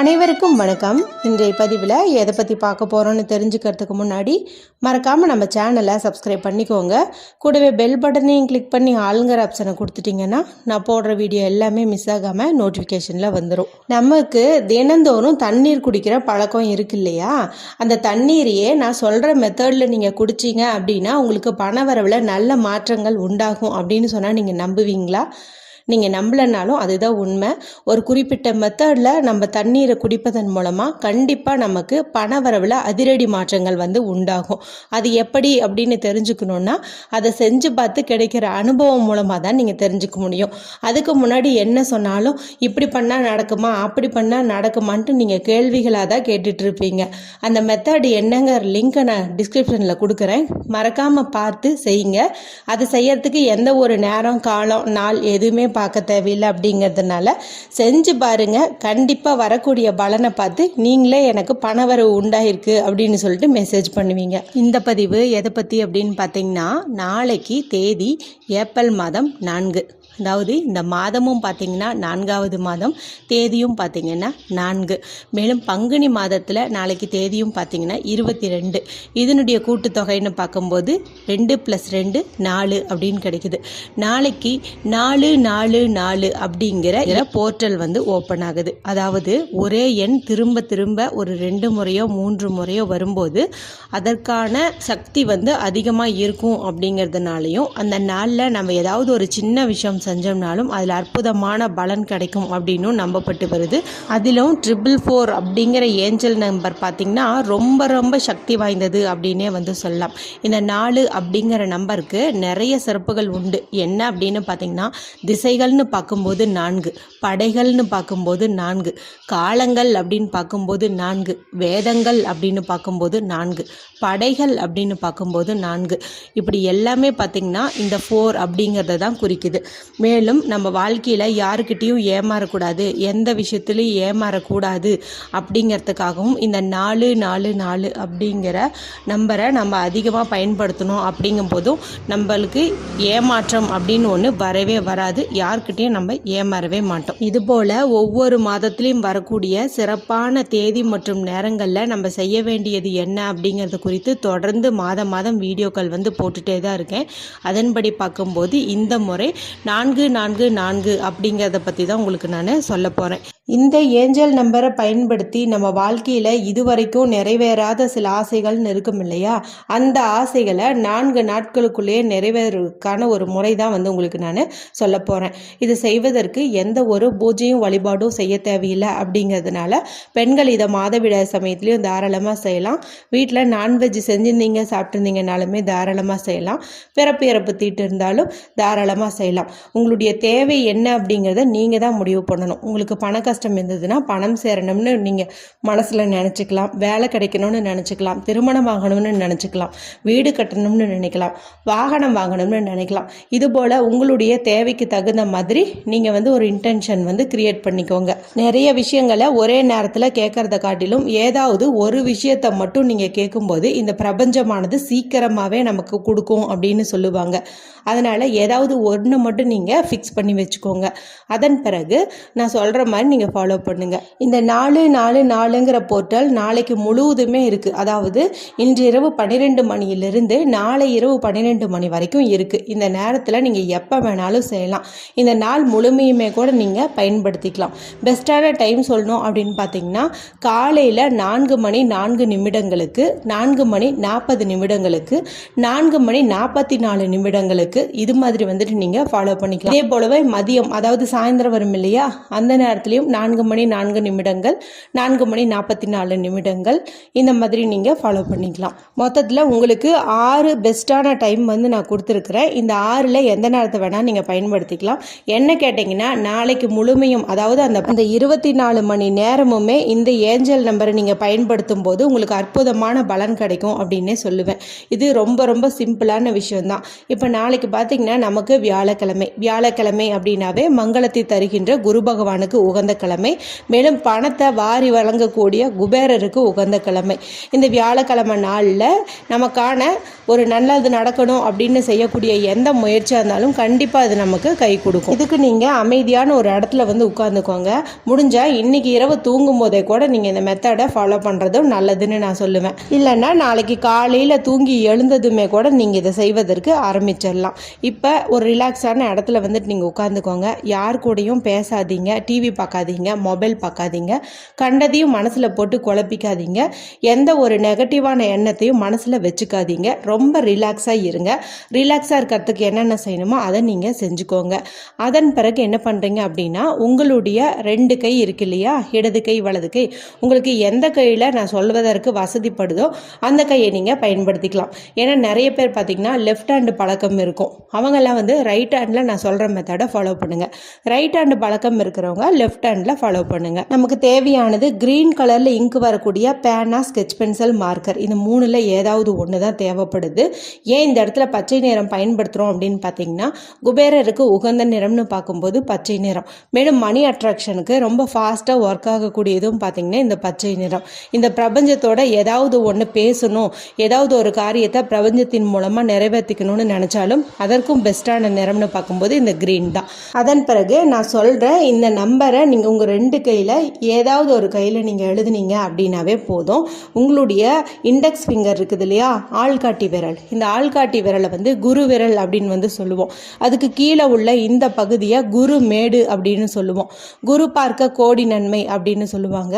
அனைவருக்கும் வணக்கம். இன்றைய பதிவில் எதை பற்றி பார்க்க போகிறோன்னு தெரிஞ்சுக்கிறதுக்கு முன்னாடி மறக்காமல் நம்ம சேனலை சப்ஸ்கிரைப் பண்ணிக்கோங்க. கூடவே பெல் பட்டனையும் கிளிக் பண்ணி ஆளுங்கிற ஆப்ஷனை கொடுத்துட்டிங்கன்னா நான் போடுற வீடியோ எல்லாமே மிஸ் ஆகாமல் நோட்டிஃபிகேஷனில் வந்துடும் நமக்கு தினந்தோறும் தண்ணீர் குடிக்கிற பழக்கம் இருக்கு இல்லையா? அந்த தண்ணீரையே நான் சொல்கிற மெத்தடில் நீங்கள் குடிச்சிங்க அப்படின்னா உங்களுக்கு பண வரவில் நல்ல மாற்றங்கள் உண்டாகும் அப்படின்னு சொன்னால் நீங்கள் நம்புவீங்களா? நீங்கள் நம்பலைனாலும் அதுதான் உண்மை. ஒரு குறிப்பிட்ட மெத்தடில் நம்ம தண்ணீரை குடிப்பதன் மூலமாக கண்டிப்பாக நமக்கு பணவரவில் அதிரடி மாற்றங்கள் வந்து உண்டாகும். அது எப்படி அப்படின்னு தெரிஞ்சுக்கணுன்னா அதை செஞ்சு பார்த்து கிடைக்கிற அனுபவம் மூலமாக தான் நீங்கள் தெரிஞ்சுக்க முடியும். அதுக்கு முன்னாடி என்ன சொன்னாலும் இப்படி பண்ணால் நடக்குமா அப்படி பண்ணால் நடக்குமான்ட்டு நீங்கள் கேள்விகளாக தான் கேட்டுட்டு இருப்பீங்க. அந்த மெத்தடு என்னங்கிற லிங்க்கை நான் டிஸ்கிரிப்ஷனில் கொடுக்குறேன். மறக்காமல் பார்த்து செய்யுங்க. அது செய்யறதுக்கு எந்த ஒரு நேரம் காலம் நாள் எதுவுமே பார்க்க தேவையில்லை அப்படிங்கிறதுனால செஞ்சு பாருங்க. கண்டிப்பாக வரக்கூடிய பலனை பார்த்து நீங்களே எனக்கு பணவரவு உண்டாயிருக்கு அப்படின்னு சொல்லிட்டு மெசேஜ் பண்ணுவீங்க. இந்த பதிவு எதை பற்றி அப்படின்னு பார்த்தீங்கன்னா நாளைக்கு தேதி ஏப்ரல் மாதம் நான்கு. அதாவது இந்த மாதமும் பார்த்தீங்கன்னா நான்காவது மாதம் தேதியும் பார்த்தீங்கன்னா நான்கு. மேலும் பங்குனி மாதத்தில் நாளைக்கு தேதியும் பார்த்தீங்கன்னா இருபத்தி ரெண்டு இதனுடைய கூட்டுத்தொகைன்னு பார்க்கும்போது ரெண்டு ப்ளஸ் ரெண்டு நாலு அப்படின்னு கிடைக்குது. நாளைக்கு நாலு நாலு நாலு அப்படிங்கிற போர்ட்டல் வந்து ஓப்பன் ஆகுது. அதாவது ஒரே எண் திரும்ப திரும்ப ஒரு ரெண்டு முறையோ மூன்று முறையோ வரும்போது அதற்கான சக்தி வந்து அதிகமாக இருக்கும் அப்படிங்கிறதுனாலையும் அந்த நாளில் நம்ம ஏதாவது ஒரு சின்ன விஷயம் செஞ்சோம்னாலும் அதில் அற்புதமான பலன் கிடைக்கும் அப்படின்னும் நம்பப்பட்டு வருது. அதிலும் ட்ரிபிள் ஃபோர் அப்படிங்கிற ஏஞ்சல் நம்பர் பார்த்திங்கன்னா ரொம்ப ரொம்ப சக்தி வாய்ந்தது அப்படின்னே வந்து சொல்லலாம். இந்த நாலு அப்படிங்கிற நம்பருக்கு நிறைய சிறப்புகள் உண்டு. என்ன அப்படின்னு பார்த்தீங்கன்னா திசைகள்னு பார்க்கும்போது நான்கு படைகள்னு பார்க்கும்போது நான்கு காலங்கள் அப்படின்னு பார்க்கும்போது நான்கு வேதங்கள் அப்படின்னு பார்க்கும்போது நான்கு படைகள் அப்படின்னு பார்க்கும்போது நான்கு. இப்படி எல்லாமே பார்த்திங்கன்னா இந்த ஃபோர் அப்படிங்கிறத தான் குறிக்குது. மேலும் நம்ம வாழ்க்கையில் யாருக்கிட்டேயும் ஏமாறக்கூடாது. எந்த விஷயத்துலையும் ஏமாறக்கூடாது அப்படிங்கிறதுக்காகவும் இந்த நாலு நாலு நாலு அப்படிங்கிற நம்பரை நம்ம அதிகமாக பயன்படுத்தணும் அப்படிங்கும் போதும் நம்மளுக்கு ஏமாற்றம் அப்படின்னு ஒன்று வரவே வராது. யார்கிட்டயும் நம்ம ஏமாறவே மாட்டோம். இதுபோல் ஒவ்வொரு மாதத்துலேயும் வரக்கூடிய சிறப்பான தேதி மற்றும் நேரங்களில் நம்ம செய்ய வேண்டியது என்ன அப்படிங்கிறது குறித்து தொடர்ந்து மாதம் மாதம் வீடியோக்கள் வந்து போட்டுகிட்டே தான் இருக்கேன். அதன்படி பார்க்கும்போது இந்த முறை நான் நான்கு நான்கு நான்கு அப்படிங்கிறத பற்றி தான் உங்களுக்கு நான் சொல்ல போகிறேன் இந்த ஏஞ்சல் நம்பரை பயன்படுத்தி நம்ம வாழ்க்கையில் இதுவரைக்கும் நிறைவேறாத சில ஆசைகள்னு இருக்கும் இல்லையா? அந்த ஆசைகளை நான்கு நாட்களுக்குள்ளேயே நிறைவேறதுக்கான ஒரு முறை தான் வந்து உங்களுக்கு நான் சொல்ல போகிறேன் இது செய்வதற்கு எந்த ஒரு பூஜையும் வழிபாடும் செய்ய தேவையில்லை அப்படிங்கிறதுனால பெண்கள் இதை மாதவிடாய் சமயத்துலேயும் தாராளமாக செய்யலாம். வீட்டில் நான்வெஜ் செஞ்சுருந்தீங்க சாப்பிட்ருந்தீங்கனாலுமே தாராளமாக செய்யலாம். பிறப்பு இறப்பு தீட்டு இருந்தாலும் தாராளமாக செய்யலாம். உங்களுடைய தேவை என்ன அப்படிங்கிறத நீங்கள் தான் முடிவு பண்ணணும். உங்களுக்கு பணக்க கஷ்டம் இருந்ததுன்னா பணம் சேரணும்னு நீங்கள் மனசில் நினச்சிக்கலாம். வேலை கிடைக்கணும்னு நினச்சிக்கலாம். திருமணம் வாங்கணும்னு நினச்சிக்கலாம். வீடு கட்டணும்னு நினைக்கலாம். வாகனம் வாங்கணும்னு நினைக்கலாம். இதுபோல் உங்களுடைய தேவைக்கு தகுந்த மாதிரி நீங்கள் வந்து ஒரு இன்டென்ஷன் வந்து கிரியேட் பண்ணிக்கோங்க. நிறைய விஷயங்களை ஒரே நேரத்தில் கேட்கறத காட்டிலும் ஏதாவது ஒரு விஷயத்தை மட்டும் நீங்கள் கேட்கும்போது இந்த பிரபஞ்சமானது சீக்கிரமாகவே நமக்கு கொடுக்கும் அப்படின்னு சொல்லுவாங்க. அதனால் ஏதாவது ஒன்று மட்டும் நீங்கள் ஃபிக்ஸ் பண்ணி வச்சுக்கோங்க. அதன் பிறகு நான் சொல்கிற மாதிரி நீங்கள் ஃபாலோ பண்ணுங்கள் இந்த நாலு நாலு நாலுங்கிற போர்ட்டல் நாளைக்கு முழுவதுமே இருக்குது அதாவது இன்று இரவு பன்னிரெண்டு மணியிலிருந்து நாளை இரவு பன்னிரெண்டு மணி வரைக்கும் இருக்குது இந்த நேரத்தில் நீங்கள் எப்போ வேணாலும் செய்யலாம். இந்த நாள் முழுமையுமே கூட நீங்கள் பயன்படுத்திக்கலாம். பெஸ்ட்டான டைம் சொல்லணும் அப்படின்னு பார்த்தீங்கன்னா காலையில் நான்கு மணி நான்கு நிமிடங்களுக்கு நான்கு மணி நாற்பது நிமிடங்களுக்கு நான்கு மணி நாற்பத்தி நாலு நிமிடங்களுக்கு இது மாதிரி வந்துட்டு நீங்கள் ஃபாலோ பண்ணிக்கலாம். இதே போலவே மதியம் அதாவது சாயந்தரம் வரும் இல்லையா? அந்த நேரத்துலையும் நான்கு மணி நான்கு நிமிடங்கள் நான்கு மணி நாற்பத்தி நாலு நிமிடங்கள். இந்த மாதிரி நீங்கள் ஃபாலோ பண்ணிக்கலாம். மொத்தத்தில் உங்களுக்கு ஆறு பெஸ்ட்டான டைம் வந்து நான் கொடுத்துருக்குறேன். இந்த ஆறில் எந்த நேரத்தை வேணால் நீங்கள் பயன்படுத்திக்கலாம். என்ன கேட்டிங்கன்னா நாளைக்கு முழுமையும் அதாவது அந்த அந்த இருபத்தி நாலு மணி நேரமுமே இந்த ஏஞ்சல் நம்பரை நீங்கள் பயன்படுத்தும் போது உங்களுக்கு அற்புதமான பலன் கிடைக்கும் அப்படின்னே சொல்லுவேன். இது ரொம்ப ரொம்ப சிம்பிளான விஷயம்தான். இப்போ நாளைக்கு பார்த்தீங்கன்னா நமக்கு வியாழக்கிழமை. வியாழக்கிழமை அப்படின்னாவே மங்களத்தை தருகின்ற குரு பகவானுக்கு உகந்த கிழமை மேலும் பணத்தை வாரி வழங்கக்கூடிய குபேரருக்கு உகந்த கிழமை. இந்த வியாழக்கிழமை நாளில் நமக்கான ஒரு நல்லது நடக்கணும் அப்படின்னு செய்யக்கூடிய எந்த முயற்சியாக இருந்தாலும் கண்டிப்பாக அது நமக்கு கை கொடுக்கும். இதுக்கு நீங்கள் அமைதியான ஒரு இடத்துல வந்து உட்காந்துக்கோங்க முடிஞ்சால் இன்னைக்கு இரவு தூங்கும் போதே கூட நீங்கள் இந்த மெத்தடை ஃபாலோ பண்ணுறதும் நல்லதுன்னு நான் சொல்லுவேன். இல்லைன்னா நாளைக்கு காலையில் தூங்கி எழுந்ததுமே கூட நீங்கள் இதை செய்வதற்கு ஆரம்பிச்சிடலாம். இப்போ ஒரு ரிலாக்ஸான இடத்துல வந்துட்டு நீங்கள் உட்காந்துக்கோங்க யார் கூடயும் பேசாதீங்க. டிவி பார்க்காதீங்க மொபைல் பார்க்காதீங்க. கண்டதையும் மனசில் போட்டு குழப்பிக்காதீங்க. எந்த ஒரு நெகட்டிவான எண்ணத்தையும் மனசில் வச்சுக்காதீங்க. ரொம்ப ரிலாக்ஸாக இருங்க. ரிலாக்ஸாக இருக்கிறதுக்கு என்னென்ன செய்யணுமோ அதை நீங்கள் செஞ்சுக்கோங்க. அதன் பிறகு என்ன பண்ணுறீங்க அப்படின்னா உங்களுடைய ரெண்டு கை இருக்கு இல்லையா? இடது கை வலது கை. உங்களுக்கு எந்த கையில் நான் சொல்வதற்கு வசதிப்படுதோ அந்த கையை நீங்கள் பயன்படுத்திக்கலாம். ஏன்னா நிறைய பேர் பார்த்தீங்கன்னா லெஃப்ட் ஹேண்டு பழக்கம் இருக்கும். அவங்கெல்லாம் வந்து ரைட் ஹேண்டில் நான் சொல்கிற மெத்தடை ஃபாலோ பண்ணுங்கள் ரைட் ஹேண்டு பழக்கம் இருக்கிறவங்க லெஃப்ட் ஹேண்டில் ஃபாலோ பண்ணுங்கள் நமக்கு தேவையானது க்ரீன் கலரில் இங்கு வரக்கூடிய பேனா ஸ்கெச் பென்சில் மார்க்கர் இந்த மூணில் ஏதாவது ஒன்று தான் தேவைப்படுது. ஏன் இந்த இடத்துல பச்சை நிறம் பயன்படுத்துகிறோம் அப்படின்னு பார்த்தீங்கன்னா குபேரருக்கு உகந்த நிறம்னு பார்க்கும்போது பச்சை நிறம். மேலும் மணி அட்ராக்ஷனுக்கு ரொம்ப ஃபாஸ்ட்டாக ஒர்க் ஆகக்கூடியதும் பார்த்தீங்கன்னா இந்த பச்சை நிறம். இந்த பிரபஞ்சத்தோட ஏதாவது ஒன்று பேசணும் ஏதாவது ஒரு காரியத்தை பிரபஞ்சத்தின் மூலமாக நிறைவேற்றிக்கணும்னு நினச்சாலும் அதற்கும் பெஸ்ட்டான நிறம்னு பார்க்கும்போது இந்த க்ரீன் தான். அதன் பிறகு நான் சொல்கிறேன் இந்த நம்பரை நீங்கள் உங்கள் ரெண்டு கையில் ஏதாவது ஒரு கையில் நீங்கள் எழுதுனீங்க அப்படின்னாவே போதும். உங்களுடைய இண்டெக்ஸ் ஃபிங்கர் இருக்குது இல்லையா? ஆள்காட்டி விரல். இந்த ஆள்காட்டி விரலை வந்து குரு விரல் அப்படின்னு வந்து சொல்லுவோம். அதுக்கு கீழே உள்ள இந்த பகுதியை குரு மேடு அப்படின்னு சொல்லுவோம். குரு பார்க்க கோடி நன்மை அப்படின்னு சொல்லுவாங்க.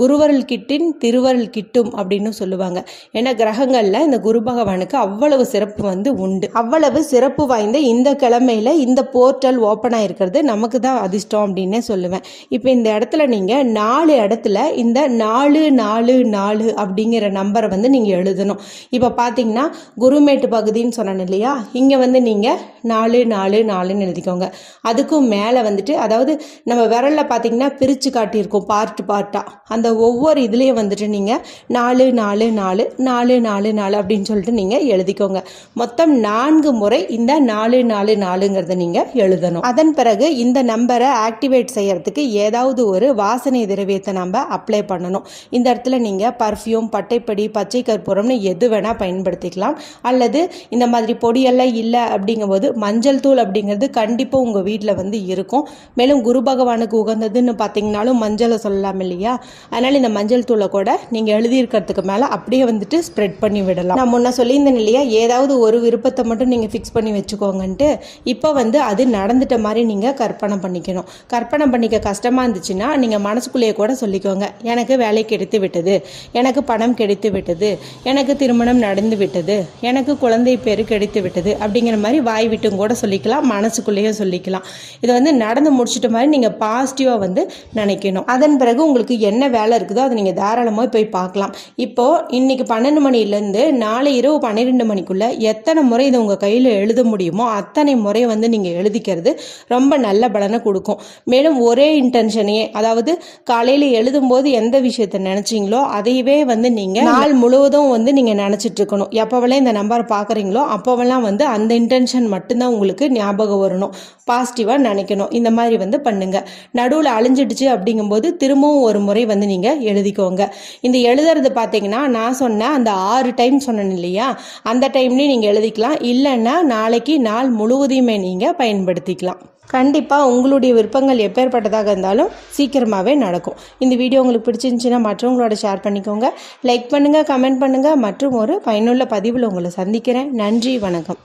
குருவரல் கிட்டின் திருவரல் கிட்டும் அப்படின்னு சொல்லுவாங்க. ஏன்னா கிரகங்களில் இந்த குரு பகவானுக்கு அவ்வளவு சிறப்பு வந்து உண்டு. அவ்வளவு சிறப்பு வாய்ந்த இந்த கிழமையில இந்த போர்ட்டல் ஓப்பன் ஆகிருக்கிறது நமக்கு தான் அதிர்ஷ்டம் அப்படின்னே சொல்லுவேன். இப்போ இந்த இடத்துல நீங்கள் நாலு இடத்துல இந்த நாலு நாலு நாலு அப்படிங்கிற நம்பரை வந்து நீங்கள் எழுதணும். இப்போ பார்த்தீங்கன்னா குருமேட்டு பகுதின்னு சொன்னேன் இல்லையா? இங்கே வந்து நீங்கள் நாலு நாலு நாலுன்னு எழுதிக்கோங்க. அதுக்கும் மேலே வந்துட்டு அதாவது நம்ம விரலில் பார்த்தீங்கன்னா பிரித்து காட்டியிருக்கோம் பார்ட் பார்ட்டாக அந்த ஒவ்வொரு இதுலேயும் வந்துட்டு நீங்கள் நாலு நாலு நாலு நாலு நாலு நாலு அப்படின்னு சொல்லிட்டு நீங்கள் எழுதிக்கோங்க. மொத்தம் நான்கு முறை இந்த நாலு நாலு நாலுங்கிறத நீங்கள் எழுதணும். அதன் பிறகு இந்த நம்பரை ஆக்டிவேட் செய்கிறதுக்கு ஏதாவது ஒரு வாசனை திரவியத்தை நம்ம அப்ளை பண்ணணும். இந்த இடத்துல நீங்கள் பர்ஃப்யூம் பட்டைப்படி பச்சை கற்பூரம்னு எது வேணால் பயன்படுத்திக்கலாம். அல்லது இந்த மாதிரி பொடியெல்லாம் இல்லை அப்படிங்கும்போது மஞ்சள் தூள் அப்படிங்கிறது கண்டிப்பாக உங்கள் வீட்டில் வந்து இருக்கும். மேலும் குரு பகவானுக்கு உகந்ததுன்னு பார்த்தீங்கனாலும் மஞ்சளை சொல்லலாம் இல்லையா? அதனால் இந்த மஞ்சள் தூளை கூட நீங்கள் எழுதியிருக்கிறதுக்கு மேலே அப்படியே வந்துட்டு ஸ்ப்ரெட் பண்ணி விடலாம். நான் முன்ன சொல்லியிருந்தேன் இல்லையா? ஏதாவது ஒரு விருப்பத்தை மட்டும் நீங்கள் ஃபிக்ஸ் பண்ணி வச்சுக்கோங்கன்ட்டு. இப்போ வந்து அது நடந்துட்ட மாதிரி நீங்கள் கற்பனை பண்ணிக்கணும். கற்பனை பண்ணிக்க கஷ்டம் கஷ்டமாக இருந்துச்சுன்னா நீங்கள் மனசுக்குள்ளேயே கூட சொல்லிக்கோங்க. எனக்கு வேலை கிடைத்து விட்டது. எனக்கு பணம் கிடைத்து விட்டது. எனக்கு திருமணம் நடந்து விட்டது. எனக்கு குழந்தை பேர் கிடைத்து விட்டது. அப்படிங்கிற மாதிரி வாய் விட்டும் கூட சொல்லிக்கலாம். மனசுக்குள்ளேயும் சொல்லிக்கலாம். இதை வந்து நடந்து முடிச்சிட்ட மாதிரி நீங்கள் பாசிட்டிவாக வந்து நினைக்கணும். அதன் பிறகு உங்களுக்கு என்ன வேலை இருக்குதோ அதை நீங்கள் தாராளமாக போய் பார்க்கலாம். இப்போது இன்னைக்கு பன்னெண்டு மணிலேருந்து நாளை இரவு பன்னிரெண்டு மணிக்குள்ளே எத்தனை முறை இதை உங்கள் கையில் எழுத முடியுமோ அத்தனை முறை வந்து நீங்கள் எழுதிக்கிறது ரொம்ப நல்ல பலனை கொடுக்கும். மேலும் ஒரே டென்ஷனையே அதாவது காலையில் எழுதும்போது எந்த விஷயத்தை நினச்சிங்களோ அதையவே வந்து நீங்கள் நாள் முழுவதும் வந்து நீங்கள் நினச்சிட்டு இருக்கணும் எப்போவெல்லாம் இந்த நம்பர் பார்க்குறீங்களோ அப்போவெல்லாம் வந்து அந்த இன்டென்ஷன் மட்டும்தான் உங்களுக்கு ஞாபகம் வரணும். பாசிட்டிவாக நினைக்கணும். இந்த மாதிரி வந்து பண்ணுங்கள் நடுவில் அழிஞ்சிடுச்சு அப்படிங்கும்போது திரும்பவும் ஒரு முறை வந்து நீங்கள் எழுதிக்கோங்க. இந்த எழுதுறது பார்த்தீங்கன்னா நான் சொன்ன அந்த ஆறு டைம் சொன்னேன் இல்லையா? அந்த டைம்லேயும் நீங்கள் எழுதிக்கலாம். இல்லைன்னா நாளைக்கு நாள் முழுவதையுமே நீங்கள் பயன்படுத்திக்கலாம். கண்டிப்பாக உங்களுடைய விருப்பங்கள் எப்பேற்பட்டதாக இருந்தாலும் சீக்கிரமாகவே நடக்கும். இந்த வீடியோ உங்களுக்கு பிடிச்சிருந்துச்சுன்னா மற்றவங்களோட ஷேர் பண்ணிக்கோங்க. லைக் பண்ணுங்கள் கமெண்ட் பண்ணுங்கள் மற்றும் ஒரு பயனுள்ள பதிவில் உங்களை சந்திக்கிறேன். நன்றி வணக்கம்.